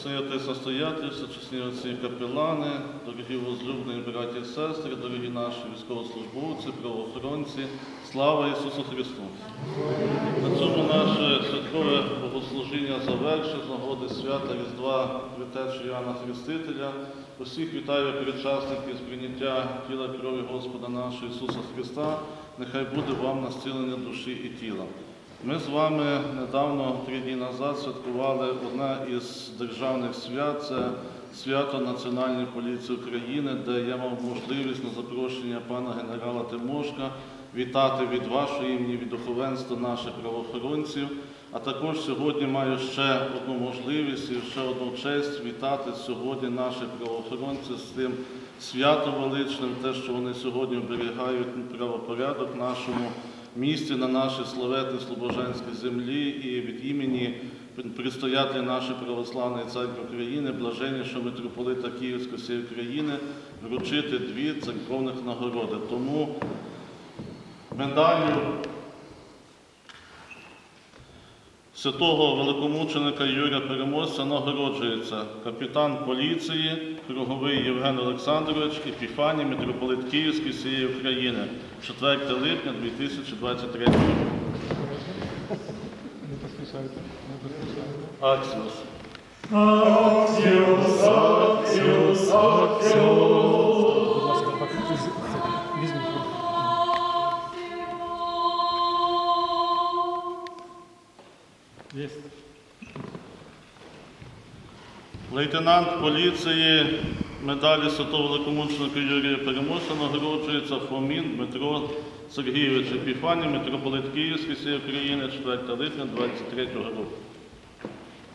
Отець настоятельство, чесні отці капелани, дорогі возлюблені браті і сестри, дорогі наші військовослужбовці, правоохоронці, слава Ісусу Христу! На цьому наше святкове богослужіння завершить з нагоди свята Різдва Святечі Іоанна Хрестителя. Усіх вітаю причасників з прийняття тіла крові Господа нашого Ісуса Христа. Нехай буде вам настілення душі і тіла. Ми з вами недавно, три дні назад, святкували одне із державних свят це свято Національної поліції України, де я мав можливість на запрошення пана генерала Тимошка вітати від вашого імені, від духовенства наших правоохоронців. А також сьогодні маю ще одну можливість і ще одну честь вітати сьогодні наших правоохоронців з тим святом величним, те, що вони сьогодні оберігають правопорядок нашому місті, на нашій славетній Слобожанській землі і від імені предстоятеля нашої православної церкви України, блаженнішого митрополита Київської всієї України, вручити дві церковних нагороди. Тому медаллю святого великомученика Юрія Переможця нагороджується капітан поліції Круговий Євген Олександрович Епіфаній, митрополит Київський всієї України, 4 липня 2023 року. Аксіос. Є. Лейтенант поліції медалі святого великомученика Юрія Переможця нагороджується Фомін Дмитро Сергійович Епіфані, митрополит Київський всієї України, 4 липня 23 року.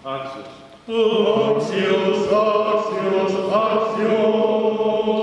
Аксіс. Аксіос, аксіос, аксіос.